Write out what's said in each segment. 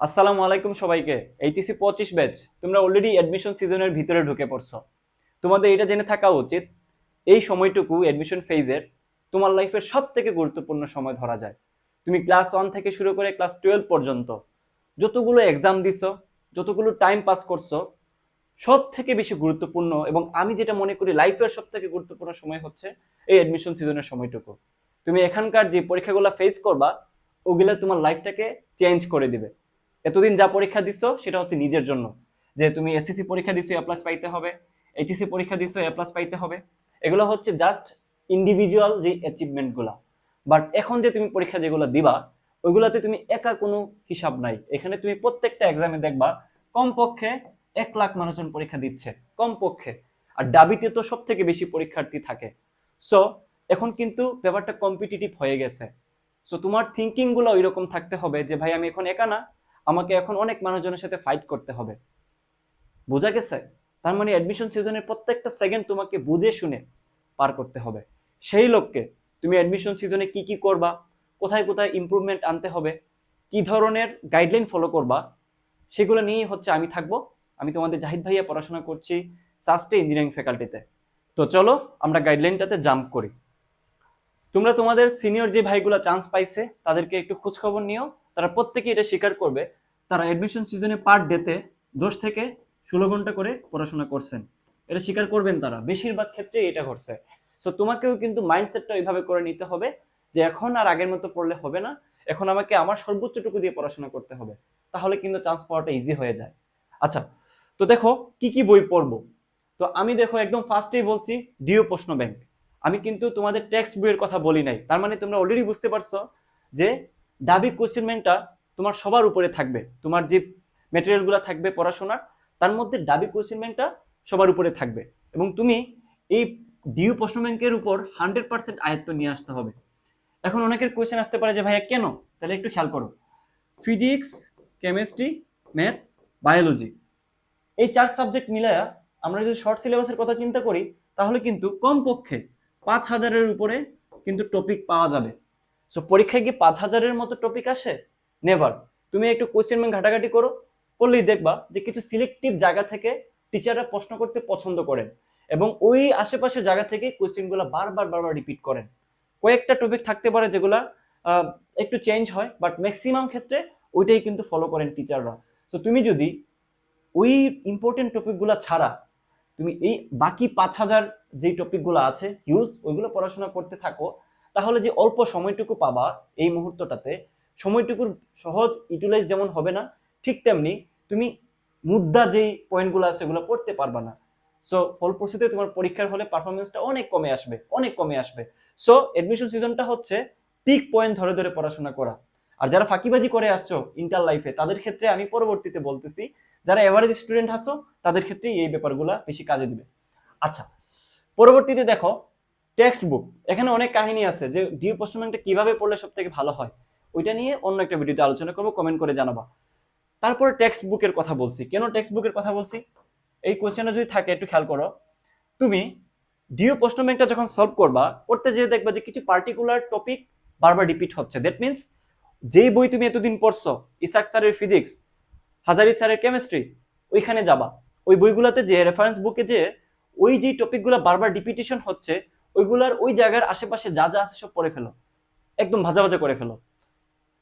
আসসালামু আলাইকুম সবাইকে। এইচএসি পঁচিশ ব্যাচ, তোমরা অলরেডি অ্যাডমিশন সিজনের ভিতরে ঢুকে পড়ছো। তোমাদের এটা জেনে থাকা উচিত, এই সময়টুকু অ্যাডমিশন ফেজের তোমার লাইফের সব থেকে গুরুত্বপূর্ণ সময় ধরা যায়। তুমি ক্লাস ওয়ান থেকে শুরু করে ক্লাস টুয়েলভ পর্যন্ত যতগুলো এক্সাম দিছো, যতগুলো টাইম পাস করছ সব থেকে বেশি গুরুত্বপূর্ণ এবং আমি যেটা মনে করি লাইফের সব থেকে গুরুত্বপূর্ণ সময় হচ্ছে এই অ্যাডমিশন সিজনের সময়টুকু। তুমি এখানকার যে পরীক্ষাগুলো ফেস করবা, ওগুলো তোমার লাইফটাকে চেঞ্জ করে দিবে। এতদিন যা পরীক্ষা দিছো, সেটা হচ্ছে নিজের জন্য। যে তুমি এসএসসি পরীক্ষা দিছো এ প্লাস পাইতে হবে। এইচএসসি পরীক্ষা দিছো এ প্লাস পাইতে হবে। এগুলো হচ্ছে জাস্ট ইন্ডিভিজুয়াল যে অ্যাচিভমেন্টগুলো বাট এখন যে তুমি পরীক্ষা যেগুলো দিবা, ওইগুলাতে তুমি একা কোনো হিসাব নাই। এখানে তুমি প্রত্যেকটা এক্সামে দেখবা, কমপক্ষে এক লাখ মানুষজন পরীক্ষা দিচ্ছে, কমপক্ষে। আর ডাবিতে তো সব থেকে বেশি পরীক্ষার্থী থাকে। সো এখন কিন্তু ব্যাপারটা কম্পিটিটিভ হয়ে গেছে। সো তোমার থিঙ্কিংগুলো ওইরকম থাকতে হবে যে, ভাই, আমি এখন একা না। আমাকে এখন অনেক মানুষজনের সাথে ফাইট করতে হবে। বোঝা গেছে? তার মানে অ্যাডমিশন সিজনের প্রত্যেকটা সেকেন্ড তোমাকে বুঝে শুনে পার করতে হবে। সেই লোককে তুমি অ্যাডমিশন সিজনে কি কি করবা, কোথায় কোথায় ইমপ্রুভমেন্ট আনতে হবে, কি ধরনের গাইডলাইন ফলো করবা, সেগুলো নিয়েই হচ্ছে আমি থাকব। আমি তোমাদের জাহিদ ভাইয়া পড়াশোনা করছি সাস্টে ইঞ্জিনিয়ারিং ফ্যাকাল্টিতে তো। চলো আমরা গাইডলাইনটাতে জাম্প করি। তোমরা তোমাদের সিনিয়র যে ভাইগুলো চান্স পাইছে, তাদেরকে একটু খোঁজখবর নিও। তারা প্রত্যেকে এটা স্বীকার করবে, তারা অ্যাডমিশন সিজনে পার ডেতে দশ থেকে ষোলো ঘণ্টা করে পড়াশোনা করছেন। এটা স্বীকার করবেন তারা। বেশিরভাগ ক্ষেত্রে এটা ঘটছে। সো তোমাকেও কিন্তু মাইন্ডসেটটা ওইভাবে করে নিতে হবে যে এখন আর আগের মতো পড়লে হবে না। এখন আমাকে আমার সর্বোচ্চটুকু দিয়ে পড়াশোনা করতে হবে। তাহলে কিন্তু চান্স পাওয়াটা ইজি হয়ে যায়। আচ্ছা তো দেখো কি কি বই পড়ব? তো আমি দেখো একদম ফার্স্টেই বলছি ডিও প্রশ্ন ব্যাংক আমি কিন্তু তোমাদের টেক্সট বইয়ের কথা বলি নাই। তার মানে তোমরা অলরেডি বুঝতে পারছ যে দাবি কোশ্চেন ব্যাংকটা তোমার সবার উপরে থাকবে। তোমার যে মেটেরিয়ালগুলো থাকবে পড়াশোনার, তার মধ্যে দাবি কোশ্চেন ব্যাংকটা সবার উপরে থাকবে। এবং তুমি এই ডিউ প্রশ্ন ব্যাংকের উপর হান্ড্রেড পার্সেন্ট আয়ত্ত নিয়ে আসতে হবে। এখন অনেকের কোয়েশ্চেন আসতে পারে যে, ভাইয়া, কেন? তাহলে একটু খেয়াল করো। ফিজিক্স কেমিস্ট্রি ম্যাথ বায়োলজি এই চার সাবজেক্ট মিলায়া আমরা যদি শর্ট সিলেবাসের কথা চিন্তা করি, তাহলে কিন্তু কমপক্ষে পাঁচ হাজারের উপরে কিন্তু টপিক পাওয়া যাবে। সো পরীক্ষায় গিয়ে পাঁচ হাজারের মতো টপিক আসে? নেভার তুমি একটু কোয়েশ্চেন ব্যাংক ঘাটাঘাটি করো, করলেই দেখবা যে কিছু সিলেক্টিভ জায়গা থেকে টিচাররা প্রশ্ন করতে পছন্দ করেন এবং ওই আশেপাশের জায়গা থেকে কোয়েশ্চেনগুলো বারবার বারবার রিপিট করেন। কয়েকটা টপিক থাকতে পারে যেগুলা একটু চেঞ্জ হয় বাট ম্যাক্সিমাম ক্ষেত্রে ওইটাই কিন্তু ফলো করেন টিচাররা সো তুমি যদি ওই ইম্পর্টেন্ট টপিকগুলো ছাড়া তুমি এই বাকি পাঁচ হাজার যেই টপিকগুলো আছে হিউজ ওইগুলো পড়াশোনা করতে থাকো তাহলে যে অল্প সময়টুকু পাবা এই মুহূর্তটাতে, সময়টুকুর সহজ ইউটিলাইজ যেমন হবে না, ঠিক তেমনি তুমি মুদ্রা যেই পয়েন্টগুলো আছে সেগুলো পড়তে পারবা না। সো ফলপ্রসূতে তোমার পরীক্ষার হলে পারফরমেন্সটা অনেক কমে আসবে, অনেক কমে আসবে। সো এডমিশন সিজনটা হচ্ছে পিক পয়েন্ট ধরে ধরে পড়াশোনা করা। আর যারা ফাঁকিবাজি করে আসছো ইন্টার লাইফে তাদের ক্ষেত্রে আমি পরবর্তীতে বলতেছি, যারা এভারেজ স্টুডেন্ট আছো, তাদের ক্ষেত্রে এই ব্যাপারগুলো বেশি কাজে দিবে। আচ্ছা পরবর্তীতে দেখো টেক্সট বুক এখানে অনেক কাহিনী আছে যে ডিউ ব্যাংকটা কীভাবে পড়লে সব থেকে ভালো হয়, ওইটা নিয়ে অন্য একটা ভিডিওতে আলোচনা করব কমেন্ট করে জানাবা। তারপরে টেক্সট বুকের কথা বলছি। কেন টেক্সট বুকের কথা বলছি? এই কোয়েশ্চেনটা যদি থাকে, একটু খেয়াল করো। তুমি ডিউ ব্যাংকটা যখন সলভ করবা করতে যেয়ে দেখবা যে কিছু পার্টিকুলার টপিক বারবার রিপিট হচ্ছে। দ্যাট মিনস যেই বই তুমি এতদিন পড়ছো, ইসাক স্যারের ফিজিক্স হাজারি স্যারের কেমিস্ট্রি ওইখানে যাবা। ওই বইগুলোতে যে রেফারেন্স বুকে যে ওই যে টপিকগুলো বারবার রিপিটেশন হচ্ছে ওইগুলার ওই জায়গার আশেপাশে যা যা আছে সব পড়ে ফেলো। একদম ভাজা ভাজা করে ফেলো।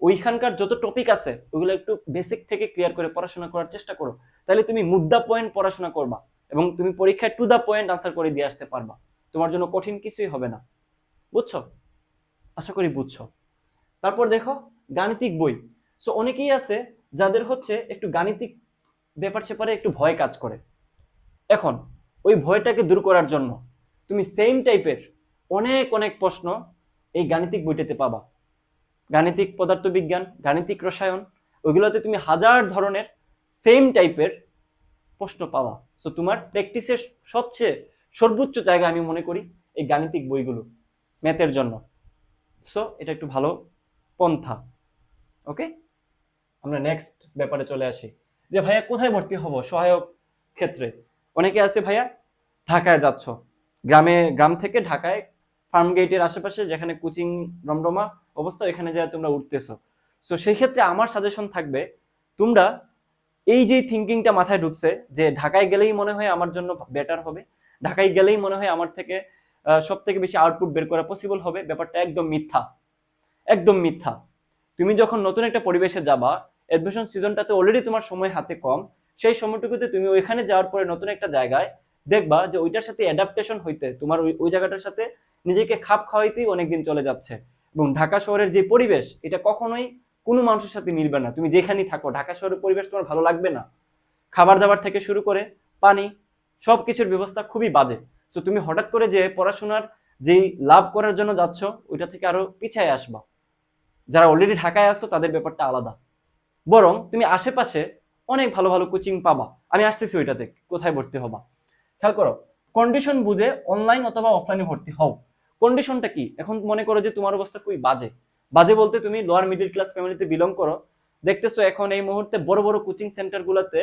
ওইখানকার যত টপিক আছে, ওইগুলো একটু বেসিক থেকে ক্লিয়ার করে পড়াশোনা করার চেষ্টা করো। তাহলে তুমি মুদ্রা পয়েন্ট পড়াশোনা করবা এবং তুমি পরীক্ষায় টু দ্য পয়েন্ট আনসার করে দিয়ে আসতে পারবা। তোমার জন্য কঠিন কিছুই হবে না। বুঝছ? আশা করি বুঝছ। তারপর দেখো, গাণিতিক বই। সো অনেকেই আছে যাদের হচ্ছে একটু গাণিতিক ব্যাপার সেপারে একটু ভয় কাজ করে। এখন, ওই ভয়টাকে দূর করার জন্য তুমি সেম টাইপের অনেক অনেক প্রশ্ন এই গাণিতিক বইটাতে পাবা। গাণিতিক পদার্থবিজ্ঞান, গাণিতিক রসায়ন, ওইগুলোতে তুমি হাজার ধরনের সেম টাইপের প্রশ্ন পাওয়া সো তোমার প্র্যাকটিসের সবচেয়ে সর্বোচ্চ জায়গা আমি মনে করি এই গাণিতিক বইগুলো ম্যাথের জন্য। সো এটা একটু ভালো পন্থা। ওকে আমরা নেক্সট ব্যাপারে চলে আসি। যে ভাইয়া কোথায় ভর্তি হব সহায়ক ক্ষেত্রে? অনেকে আছে ভাইয়া ঢাকায় যাচ্ছ। গ্রামে, গ্রাম থেকে ঢাকায় ফার্ম গেটের আশেপাশে যেখানে কোচিং রমরমা অবস্থা, এখানে যায় তোমরা উঠতেছো। সো সেই ক্ষেত্রে আমার সাজেশন থাকবে, তোমরা এই যে থিঙ্কিংটা মাথায় ঢুকছে যে ঢাকায় গেলেই মনে হয় আমার জন্য বেটার হবে, ঢাকায় গেলেই মনে হয় আমার থেকে সব থেকে বেশি আউটপুট বের করা পসিবল হবে, ব্যাপারটা একদম মিথ্যা। একদম মিথ্যা। তুমি যখন নতুন একটা পরিবেশে যাবা অ্যাডমিশন সিজনটাতে অলরেডি তোমার সময় হাতে কম, সেই সময়টুকুতে তুমি ওইখানে যাওয়ার পরে নতুন একটা জায়গায় দেখবা যে ওইটার সাথে অ্যাডাপ্টেশন হইতে তোমার ওই ওই জায়গাটার সাথে নিজেকে খাপ খাওয়াইতেই অনেকদিন চলে যাচ্ছে। এবং ঢাকা শহরের যে পরিবেশ, এটা কখনোই কোনো মানুষের সাথে মিলবে না। তুমি যেখানেই থাকো, ঢাকা শহরের পরিবেশ তোমার ভালো লাগবে না। খাবার দাবার থেকে শুরু করে পানি সব কিছুর ব্যবস্থা খুবই বাজে। তো তুমি হঠাৎ করে যে পড়াশোনার যেই লাভ করার জন্য যাচ্ছ, ওইটা থেকে আরও পিছায় আসবা। যারা অলরেডি ঢাকায় আসছো তাদের ব্যাপারটা আলাদা। বরং তুমি আশেপাশে অনেক ভালো ভালো কোচিং পাবা। আমি আসতেছি ওইটাতে, কোথায় ভর্তি হবা। খেয়াল করো কন্ডিশন বুঝে অনলাইন অথবা অফলাইনে ভর্তি হও। কন্ডিশনটা কি? এখন মনে করো যে তোমার অবস্থা খুবই বাজে। বাজে বলতে তুমি লোয়ার মিডল ক্লাস ফ্যামিলিতে বিলং করো। দেখতেছো এখন এই মুহূর্তে বড় বড় কোচিং সেন্টারগুলোতে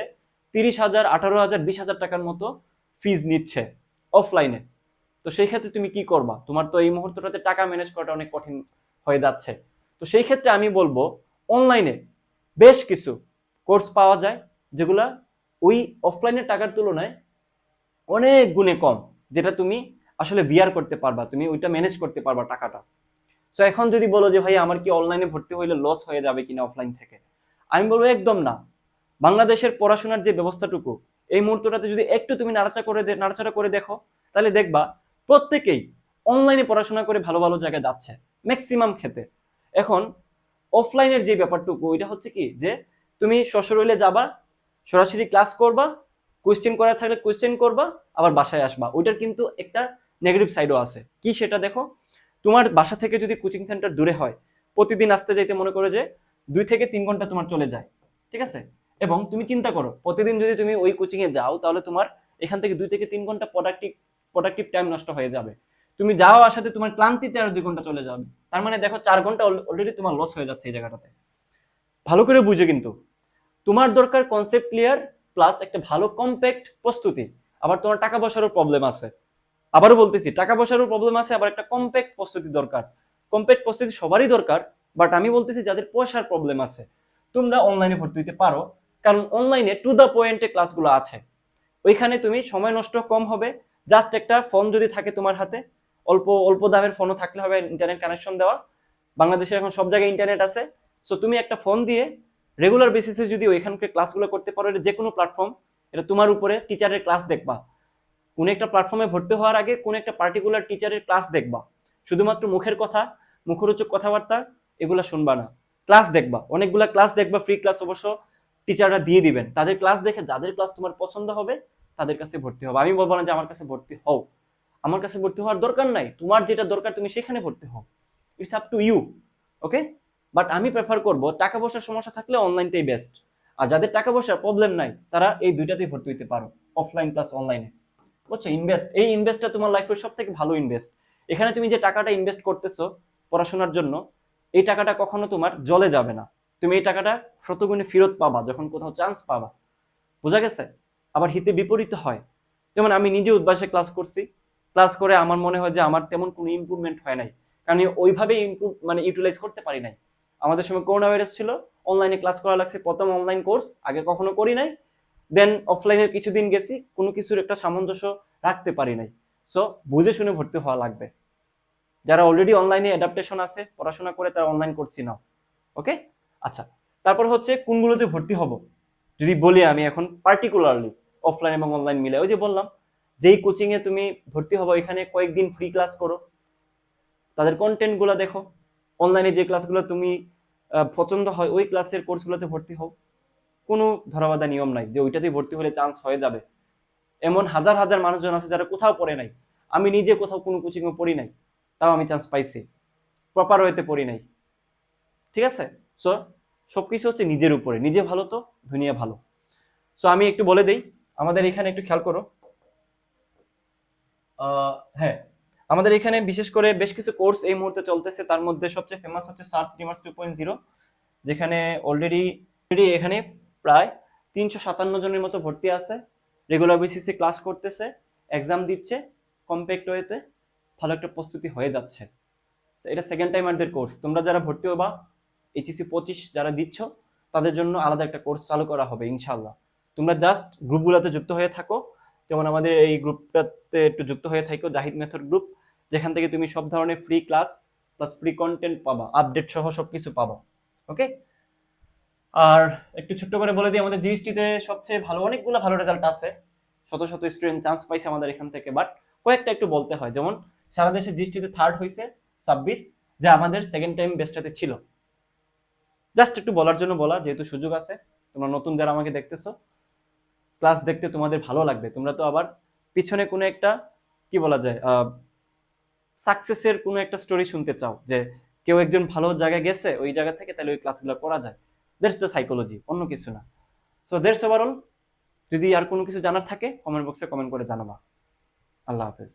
তিরিশ হাজার, আঠারো হাজার, বিশ হাজার টাকার মতো ফিজ নিচ্ছে অফলাইনে তো সেই ক্ষেত্রে তুমি কি করবা? তোমার তো এই মুহূর্তটাতে টাকা ম্যানেজ করাটা অনেক কঠিন হয়ে যাচ্ছে। তো সেই ক্ষেত্রে আমি বলব অনলাইনে বেশ কিছু কোর্স পাওয়া যায়, যেগুলা ওই অফলাইনের টাকার তুলনায় অনেক গুণে কম, যেটা তুমি আসলে বিয়ার করতে পারবা, তুমি ওইটা ম্যানেজ করতে পারবা টাকাটা। সো এখন যদি বলো যে, ভাই, আমার কি অনলাইনে ভর্তি হইলে লস হয়ে যাবে কিনা অফলাইন থেকে? আমি বলব, একদম না। বাংলাদেশের পড়াশোনার যে ব্যবস্থাটুকু, এই মুহূর্তটাতে যদি একটু তুমি নাড়াচা করে নাড়াচাড়া করে দেখো, তাহলে দেখবা প্রত্যেকেই অনলাইনে পড়াশোনা করে ভালো ভালো জায়গায় যাচ্ছে ম্যাক্সিমাম ক্ষেত্রে। এখন অফলাইনের যে ব্যাপারটুকু, ওইটা হচ্ছে কি? যে তুমি সশরীরে যাবা, সরাসরি ক্লাস করবা কোয়েশ্চেন করার থাকলে কোয়েশ্চেন করবা, আবার বাসায় আসবা। ওইটার কিন্তু একটা নেগেটিভ সাইডও আছে। কি সেটা দেখো? তোমার বাসা থেকে যদি কোচিং সেন্টার দূরে হয়, প্রতিদিন আসতে যাইতে মনে করো যে দুই থেকে তিন ঘণ্টা তোমার চলে যায়। ঠিক আছে? এবং তুমি চিন্তা করো, প্রতিদিন যদি তুমি ওই কোচিংয়ে যাও, তাহলে তোমার এখান থেকে দুই থেকে তিন ঘণ্টা প্রোডাক্টিভ প্রোডাক্টিভ টাইম নষ্ট হয়ে যাবে। তুমি যাওয়া আসাতে তোমার ক্লান্তিতে আরও দুই ঘণ্টা চলে যাবে। তার মানে দেখো, চার ঘণ্টা অলরেডি তোমার লস হয়ে যাচ্ছে এই জায়গাটাতে। ভালো করে বুঝে কিন্তু। তোমার দরকার কনসেপ্ট ক্লিয়ার প্লাস একটা ভালো কম্প্যাক্ট প্রস্তুতি। আবার তোমার টাকা পয়সারও প্রবলেম আছে। আবারও বলতেছি, টাকা পয়সারও প্রবলেম আছে, আবার একটা কম্প্যাক্ট প্রস্তুতি দরকার। কম্প্যাক্ট প্রস্তুতি সবারই দরকার বাট আমি বলতেছি যাদের পয়সার প্রবলেম আছে, তোমরা অনলাইনে ভর্তি হতে পারো। কারণ অনলাইনে টু দ্য পয়েন্টে ক্লাসগুলো আছে। ওইখানে তুমি সময় নষ্ট কম হবে। জাস্ট একটা ফোন যদি থাকে তোমার হাতে, অল্প অল্প দামের ফোনও থাকলে হবে ইন্টারনেট কানেকশন দেওয়া। বাংলাদেশে এখন সব জায়গায় ইন্টারনেট আছে। সো তুমি একটা ফোন দিয়ে রেগুলার বেসিসে যদি ওইখানকার ক্লাসগুলো করতে পারো, এটা যে কোনো প্ল্যাটফর্ম এটা তোমার উপরে টিচারের ক্লাস দেখবা। কোন একটা প্ল্যাটফর্মে ভর্তি হওয়ার আগে কোন একটা পার্টিকুলার টিচারের ক্লাস দেখবা। শুধুমাত্র মুখের কথা, মুখরোচক কথাবার্তা, এগুলা শুনবা না। ক্লাস দেখবা। অনেকগুলা ক্লাস দেখবা ফ্রি ক্লাস অবশ্য টিচাররা দিয়ে দিবেন। তাদের ক্লাস দেখে যাদের ক্লাস তোমার পছন্দ হবে, তাদের কাছে ভর্তি হবে আমি বলব না যে আমার কাছে ভর্তি হও। আমার কাছে ভর্তি হওয়ার দরকার নাই। তোমার যেটা দরকার তুমি সেখানে ভর্তি হও। It's up to you okay but আমি প্রেফার করব টাকা পয়সার সমস্যা থাকলে অনলাইনটাই বেস্ট আর যাদের টাকা পয়সার প্রবলেম নাই, তারা এই দুইটাতেই ভর্তি হইতে পারো অফলাইন প্লাস অনলাইনে বুঝছ? ইনভেস্ট এই ইনভেস্টটা তোমার লাইফের সব থেকে ভালো ইনভেস্ট এখানে তুমি যে টাকাটা ইনভেস্ট করতেছো পড়াশোনার জন্য, এই টাকাটা কখনো তোমার জলে যাবে না। তুমি এই টাকাটা শতগুণে ফেরত পাবা, যখন কোথাও চান্স পাবা। বোঝা গেছে? আবার হিতে বিপরীত হয়। যেমন আমি নিজে উদ্বাসে ক্লাস করছি ক্লাস করে আমার মনে হয় যে আমার তেমন কোনো ইম্প্রুভমেন্ট হয় নাই। কারণ ওইভাবে ইম্প্রুভ মানে ইউটিলাইজ করতে পারি নাই। আমাদের সময় করোনা ভাইরাস ছিল অনলাইনে ক্লাস করা লাগছে, প্রথম অনলাইন কোর্স আগে কখনো করি নাই দেন অফলাইনে কিছুদিন গেছি, কোনো কিছুর একটা সামঞ্জস্য রাখতে পারি নাই। সো বুঝে শুনে ভর্তি হওয়া লাগবে। যারা অলরেডি অনলাইনে অ্যাডাপ্টেশন আছে, পড়াশোনা করে তারা অনলাইন করছি নাও ওকে আচ্ছা তারপর হচ্ছে কোনগুলোতে ভর্তি হব? যদি বলি আমি এখন পার্টিকুলারলি অফলাইন এবং অনলাইন মিলে, ওই যে বললাম, যেই কোচিং এ তুমি ভর্তি হব এখানে কয়েকদিন ফ্রি ক্লাস করো, তাদের কন্টেন্টগুলো দেখো অনলাইনে যে ক্লাসগুলো তুমি পছন্দ হয়, ওই ক্লাসের কোর্সগুলোতে ভর্তি হও। কোনো ধরাবাধা নিয়ম নাই যে ওইটাতেই ভর্তি হলে চান্স হয়ে যাবে। এমন হাজার হাজার মানুষজন আছে যারা কোথাও পড়ে নাই। আমি নিজে কোথাও কোনো কোচিংয়ে পড়ি নাই, তাও আমি চান্স পাইছি। প্রপার ওয়েতে পড়ি নাই। ঠিক আছে? সো সব কিছু হচ্ছে নিজের উপরে। নিজে ভালো তো, দুনিয়া ভালো। সো আমি একটু বলে দেই, আমাদের এখানে একটু খেয়াল করো। হ্যাঁ। আমাদের এখানে বিশেষ করে বেশ কিছু কোর্স এই মুহূর্তে চলতেছে। তার মধ্যে সবচেয়ে ফেমাস হচ্ছে সার্চ ডিমার্স টু পয়েন্ট জিরো যেখানে অলরেডি এখানে প্রায় তিনশো সাতান্ন জনের মতো ভর্তি আছে। রেগুলার বেসিসে ক্লাস করতেছে এক্সাম দিচ্ছে কম্প্যাক্ট ওয়েতে ভালো একটা প্রস্তুতি হয়ে যাচ্ছে। এটা সেকেন্ড টাইম টাইমারদের কোর্স তোমরা যারা ভর্তি হবা এইচএসি পঁচিশ যারা দিচ্ছ, তাদের জন্য আলাদা একটা কোর্স চালু করা হবে ইনশাল্লাহ তোমরা জাস্ট গ্রুপগুলোতে যুক্ত হয়ে থাকো। যেমন আমাদের এই গ্রুপটাতে একটু যুক্ত হয়ে থাকো জাহিদ মেথড গ্রুপ যেখান থেকে তুমি সব ধরনের free class plus free content পাবা আপডেট সহ সবকিছু পাবা ওকে আর একটু ছোট্ট করে বলে দিই, আমাদের জিএসটিতে সবচেয়ে ভালো অনেকগুলো ভালো রেজাল্ট আছে। শত শত স্টুডেন্ট চান্স পাইছে আমাদের এখান থেকে বাট কয়েকটা একটু বলতে হয়। যেমন, সারা দেশে জিএসটিতে থার্ড হয়েছে সাব্বির যা আমাদের সেকেন্ড টাইম বেস্টটাতে ছিল। জাস্ট একটু বলার জন্য বলা, যেহেতু সুযোগ আছে, তোমরা নতুন যারা আমাকে দেখতেছো ক্লাস দেখতে তোমাদের ভালো লাগবে। তোমরা তো আবার পিছনে কোনো একটা, কি বলা যায় সাকসেসের কোনো একটা স্টোরি শুনতে চাও যে কেউ একজন ভালো জায়গায় গেছে, ওই জায়গা থেকে তাহলে ওই ক্লাসগুলো করা যায়। দ্যাটস দ্য সাইকোলজি অন্য কিছু না। সো দ্যাটস ওভারঅল যদি আর কোনো কিছু জানার থাকে কমেন্ট বক্সে কমেন্ট করে জানাবা। আল্লাহ হাফেজ।